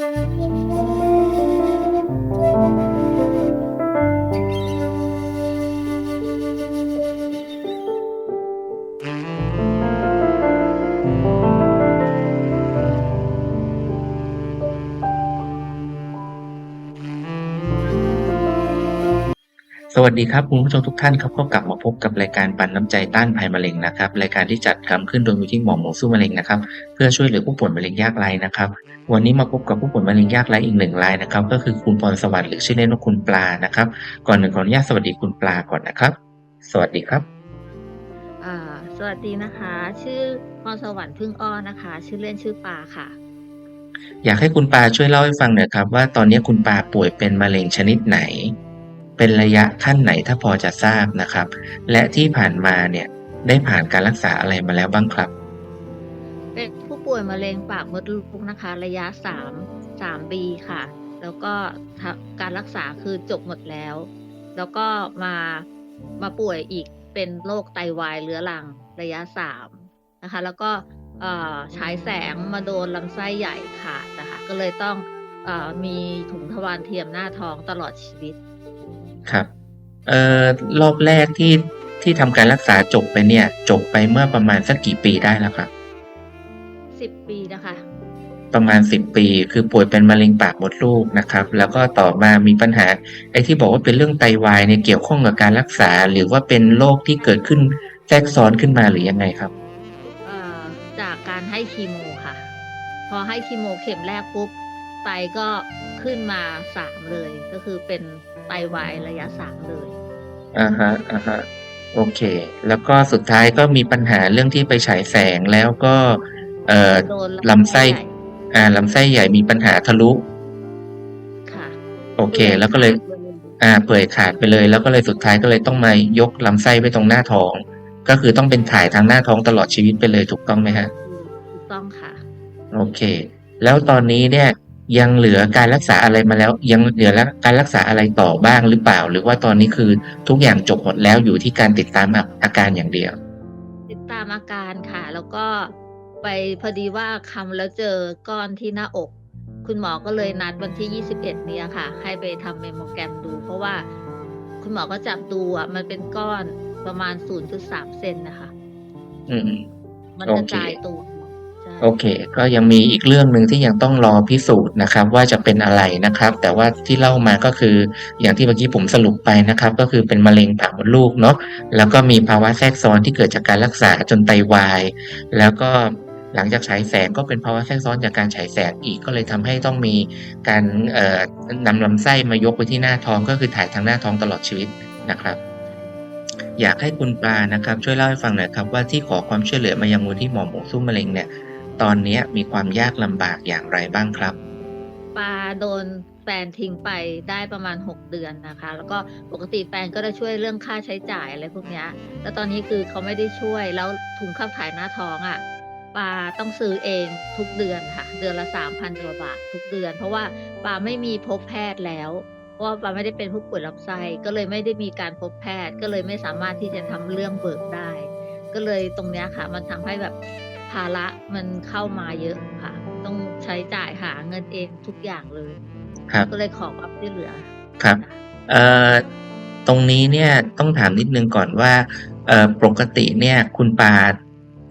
Thank you. สวัสดีครับคุณผู้ชมทุกท่านครับก็กลับมาพบกับรายการปันน้ำใจต้านภัยมะเร็งนะครับรายการที่จัดทำขึ้นโดยมูลที่หมอหมูสู้มะเร็งนะครับเพื่อช่วยเหลือผู้ป่วยมะเร็งยากไร้นะครับวันนี้มาพบกับผู้ป่วยมะเร็งยากไร้อีกหนึ่งรายนะครับก็คือคุณพรสวัสดิ์หรือชื่อเล่นว่าคุณปลานะครับก่อนหนึ่งขออนุญาตสวัสดีคุณปลาก่อนนะครับ สวัสดีครับอ่าสวัสดีนะคะ ชื่อพรสวรรค์พึ่งอ้อนะคะ ชื่อเล่นชื่อปาค่ะ อยากให้คุณปาช่วยเล่าให้ฟังหน่อยครับว่าตอนนี้คุณปาป่วยเป็นมะเร็งชนิดไหน เป็นระยะขั้นไหนถ้าพอจะทราบนะครับ และที่ผ่านมาเนี่ยได้ผ่านการรักษาอะไรมาแล้วบ้างครับ เป็นผู้ป่วยมะเร็งปากมดลูกนะคะ ระยะสามสามปีค่ะ แล้วก็การรักษาคือจบหมดแล้ว แล้วก็มามาป่วยอีกเป็นโรคไตวายเรื้อรังระยะสามนะคะ แล้วก็ฉายแสงมาโดนลำไส้ใหญ่ขาดนะคะ ก็เลยต้องอมีถุงทวารเทียมหน้าท้องตลอดชีวิต ครับเอ่อรอบแรกที่ที่ทำการรักษาจบไปเนี่ย จบไปเมื่อประมาณสักกี่ปีได้แล้วครับสิบปีนะคะ ประมาณสิบปี คือป่วยเป็นมะเร็งปากมดลูกนะครับ แล้วก็ต่อมามีปัญหาไอ้ที่บอกว่าเป็นเรื่องไตวายเนี่ยเกี่ยวข้องกับการรักษา หรือว่าเป็นโรคที่เกิดขึ้นแทรกซ้อนขึ้นมาหรือยังไงครับเอ่อจากการให้คีโมค่ะ พอให้คีโมเข็มแรกปุ๊บ ไตก็ขึ้นมาสามเลย ก็คือเป็นไตวายระยะสามเลยอ่าฮะอ่าฮะโอเค แล้วก็สุดท้ายก็มีปัญหาเรื่องที่ไปฉายแสงแล้วก็ เอ่อโดนลำไส้ใหญ่อ่าลำไส้ใหญ่มีปัญหาทะลุค่ะโอเค แล้วก็เลย อ่าเปื่อยขาดไปเลย แล้วก็เลยสุดท้ายก็เลยต้องมายกลำไส้ไว้ตรงหน้าท้อง ก็คือต้องเป็นถ่ายทางหน้าท้องตลอดชีวิตไปเลยถูกต้องไหมฮะถูกต้องค่ะ โอเค แล้วตอนนี้เนี่ย ยังเหลือการรักษาอะไรมาแล้ว ยังเหลือการรักษาอะไรต่อบ้างหรือเปล่า หรือว่าตอนนี้คือทุกอย่างจบหมดแล้วอยู่ที่การติดตามอาการอย่างเดียว ติดตามอาการค่ะ แล้วก็ไปพอดีว่าคำแล้วเจอก้อนที่หน้าอก คุณหมอก็เลยนัดวันที่ 21 เนี้ค่ะ ให้ไปทำเมมโมแกรมดู เพราะว่าคุณหมอก็จับดูอะ มันเป็นก้อนประมาณ 0.3 เซนนะคะ อืม มันโอกระเคจายตัวใช่ โอเค ก็ยังมีอีกเรื่องหนึ่งที่ยังต้องรอพิสูจน์นะครับ ว่าจะเป็นอะไรนะครับ แต่ว่าที่เล่ามาก็คืออย่างที่เมื่อกี้ผมสรุปไปนะครับ ก็คือเป็นมะเร็งปากมดลูกเนาะแล้วก็มีภาวะแทรกซ้อนที่เกิดจากการรักษาจนไตวาย แล้วก็หลังจากฉายแสงก็เป็นภาวะแทรกซ้อนจากการฉายแสงอีกก็เลยทำให้ต้องมีการนำลำไส้มายกไปที่หน้าท้องก็คือถ่ายทางหน้าท้องตลอดชีวิตนะครับอยากให้คุณปลานะครับ ช่วยเล่าให้ฟังหน่อยครับว่าที่ขอความช่วยเหลือมายังมูลที่หมอหมูสู้มะเร็งเนี่ย ตอนนี้มีความยากลำบากอย่างไรบ้างครับ ปาโดนแฟนทิ้งไปได้ประมาณ 6 เดือนนะคะ แล้วก็ปกติแฟนก็จะช่วยเรื่องค่าใช้จ่ายอะไรพวกนี้แล้วตอนนี้คือเขาไม่ได้ช่วยแล้วถุงขับถ่ายหน้าท้องอะ่ะปาต้องซื้อเองทุกเดือนค่ะ เดือนละสามพันกว่าบาททุกเดือน เพราะว่าปาไม่มีพบแพทย์แล้วเพราะว่าปาไม่ได้เป็นผู้ป่วยลำไส้ก็เลยไม่ได้มีการพบแพทย์ ก็เลยไม่สามารถที่จะทำเรื่องเบิกได้ ก็เลยตรงเนี้ยค่ะ มันทำให้แบบ ภาระมันเข้ามาเยอะค่ะ ต้องใช้จ่ายหาเงินเองทุกอย่างเลยครับก็เลยขอความช่วยเหลือครับเอ่อตรงนี้เนี่ยต้องถามนิดนึงก่อนว่าเอ่อปกติเนี่ยคุณปา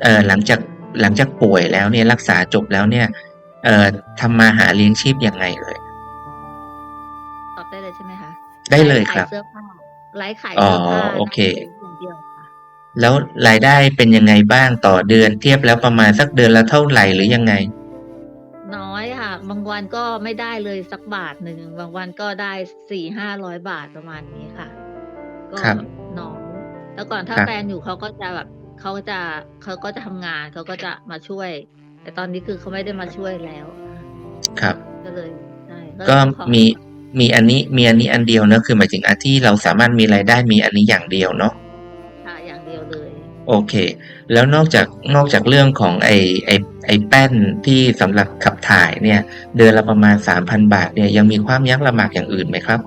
เอ่อหลังจากหลังจากป่วยแล้วเนี่ยรักษาจบแล้วเนี่ย เอ่อทำมาหาเลี้ยงชีพยังไงเอ่ยตอบได้เลยใช่ไหมคะได้เลยครับไลฟ์ขายเสื้อผ้าไลฟ์ขายอ๋อเสื้อผ้าโอเค แล้วรายได้เป็นยังไงบ้างต่อเดือนเทียบแล้วประมาณสักเดือนละเท่าไหร่หรือยังไง น้อยค่ะ บางวันก็ไม่ได้เลยสักบาทหนึ่งบางวันก็ได้สี่ห้าร้อยบาทประมาณนี้ค่ะ ก็ครับน้อยแล้วก่อนถ้าครับแฟนอยู่เขาก็จะแบบเขาก็จะเขาก็จะทำงานเขาก็จะมาช่วย แต่ตอนนี้คือเขาไม่ได้มาช่วยแล้ว ครับ ก็เลยใช่ก็ต้องขอมีมีอันนี้มีอันนี้อันเดียวเนอะคือหมายถึงอันที่เราสามารถมีรายได้มีอันนี้อย่างเดียวเนาะค่ะ โอเค แล้วนอกจากนอกจากเรื่องของไอไอไอแป้นที่สำหรับขับถ่ายเนี่ย เดือนละประมาณสามพันบาทเนี่ยยังมีความยากลำบากอย่างอื่นไหมครับ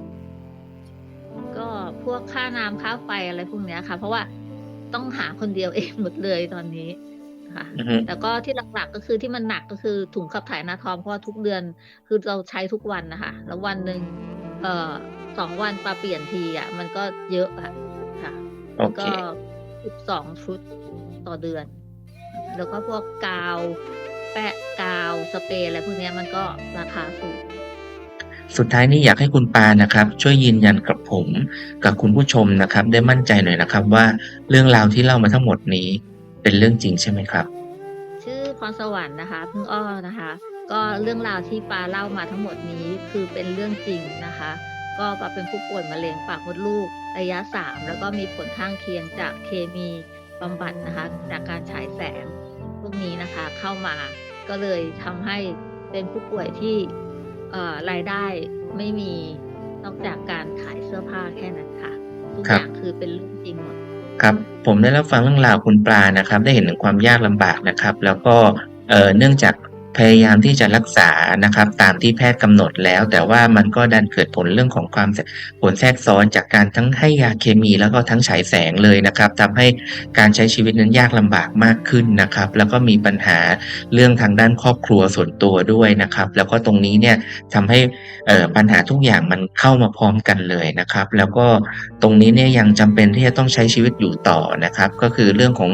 ก็พวกค่าน้ำค่าไฟอะไรพวกเนี้ยค่ะ เพราะว่าต้องหาคนเดียวเองหมดเลยตอนนี้ค่ะอือฮึแต่ก็ที่หลักๆก็คือที่มันหนักก็คือถุงขับถ่ายหน้าท้องเพราะว่าทุกเดือนคือเราใช้ทุกวันน่ะค่ะแล้ววันหนึ่งเอ่อ2วันมาเปลี่ยนทีอะมันก็เยอะอะค่ะโอมันเคก็ 12 ชุดต่อเดือน แล้วก็พวกกาว แปะกาว สเปรย์อะไรพวกเนี้ยมันก็ราคาสูง สุดท้ายนี้อยากให้คุณปานะครับ ช่วยยืนยันกับผมกับคุณผู้ชมนะครับ ได้มั่นใจหน่อยนะครับว่าเรื่องราวที่เล่ามาทั้งหมดนี้เป็นเรื่องจริงใช่ไหมครับ?ชื่อพรสวรรค์นะคะพึ่งอ้อนะคะ ก็เรื่องราวที่ปาเล่ามาทั้งหมดนี้คือเป็นเรื่องจริงนะคะ ก็ปาเป็นผู้ป่วยมะเร็งปากมดลูกระยะ 3 แล้วก็มีผลข้างเคียงจากเคมีบำบัดนะคะ จากการฉายแสงพวกนี้นะคะเข้ามาก็เลยทำให้เป็นผู้ป่วยที่เอ่อรายได้ไม่มีนอกจากการขายเสื้อผ้าแค่นั้นค่ะทุกครัอบย่างคือเป็นเรื่องจริงหมดครับผมได้รับฟังเรื่องราวคุณปลานะครับ ได้เห็นถึงความยากลำบากนะครับ แล้วก็เอ่อเนื่องจาก พยายามที่จะรักษานะครับตามที่แพทย์กำหนดแล้ว แต่ว่ามันก็ดันเกิดผลเรื่องของความผลแทรกซ้อนจากการทั้งให้ยาเคมีแล้วก็ทั้งฉายแสงเลยนะครับทำให้การใช้ชีวิตนั้นยากลำบากมากขึ้นนะครับ แล้วก็มีปัญหาเรื่องทางด้านครอบครัวส่วนตัวด้วยนะครับ แล้วก็ตรงนี้เนี่ยทำให้ปัญหาทุกอย่างมันเข้ามาพร้อมกันเลยนะครับ แล้วก็ตรงนี้เนี่ยยังจำเป็นที่จะต้องใช้ชีวิตอยู่ต่อนะครับ ก็คือเรื่องของ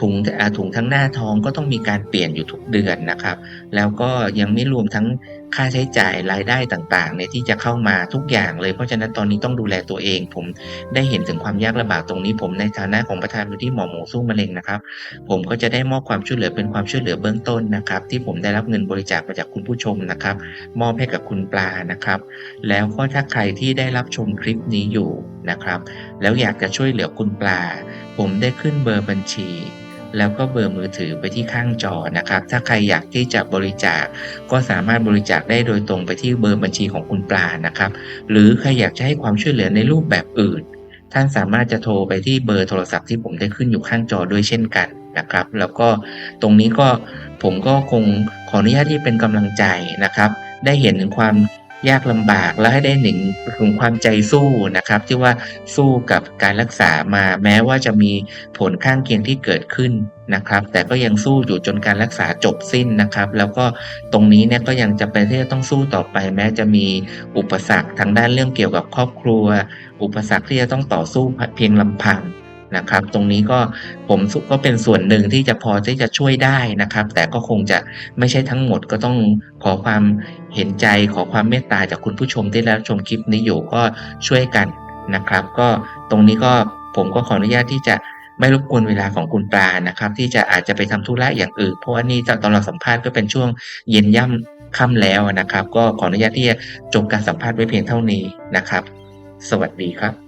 ถุงถุงทั้งหน้าท้องก็ต้องมีการเปลี่ยนอยู่ทุกเดือนนะครับ แล้วก็ยังไม่รวมทั้งค่าใช้จ่ายรายได้ต่างๆเนี่ยที่จะเข้ามาทุกอย่างเลย เพราะฉะนั้นตอนนี้ต้องดูแลตัวเอง ผมได้เห็นถึงความยากลำบากตรงนี้ ผมในฐานะของประธานมูลที่หมอหมูสู้มะเร็งนะครับ ผมก็จะได้มอบความช่วยเหลือเป็นความช่วยเหลือเบื้องต้นนะครับ ที่ผมได้รับเงินบริจาคมาจากคุณผู้ชมนะครับ มอบให้กับคุณปลานะครับ แล้วก็ถ้าใครที่ได้รับชมคลิปนี้อยู่นะครับ แล้วอยากจะช่วยเหลือคุณปลา ผมได้ขึ้นเบอร์บัญชี แล้วก็เบอร์มือถือไปที่ข้างจอนะครับ ถ้าใครอยากที่จะบริจาคก็สามารถบริจาคได้โดยตรงไปที่เบอร์บัญชีของคุณปลานะครับ หรือใครอยากจะให้ความช่วยเหลือในรูปแบบอื่น ท่านสามารถจะโทรไปที่เบอร์โทรศัพท์ที่ผมได้ขึ้นอยู่ข้างจอด้วยเช่นกันนะครับ แล้วก็ตรงนี้ก็ผมก็คงขออนุญาตที่เป็นกำลังใจนะครับ ได้เห็นถึงความ ยากลำบากและให้ได้เห็นถึงความใจสู้นะครับ ที่ว่าสู้กับการรักษามาแม้ว่าจะมีผลข้างเคียงที่เกิดขึ้นนะครับ แต่ก็ยังสู้อยู่จนการรักษาจบสิ้นนะครับ แล้วก็ตรงนี้เนี่ยก็ยังจำเป็นที่จะต้องสู้ต่อไป แม้จะมีอุปสรรคทางด้านเรื่องเกี่ยวกับครอบครัว อุปสรรคที่จะต้องต่อสู้เพียงลำพัง นะครับ ตรงนี้ก็ผมสุก็เป็นส่วนหนึ่งที่จะพอที่จะช่วยได้นะครับ แต่ก็คงจะไม่ใช่ทั้งหมดก็ต้องขอความเห็นใจขอความเมตตาจากคุณผู้ชมที่รับชมคลิปนี้อยู่ก็ช่วยกันนะครับ ก็ตรงนี้ก็ผมก็ขออนุญาตที่จะไม่รบกวนเวลาของคุณปลานะครับ ที่จะอาจจะไปทำธุระอย่างอื่นเพราะว่านี่ตอนเราสัมภาษณ์ก็เป็นช่วงเย็นย่ำค่ำแล้วนะครับ ก็ขออนุญาตที่จะจบการสัมภาษณ์ไว้เพียงเท่านี้นะครับ สวัสดีครับ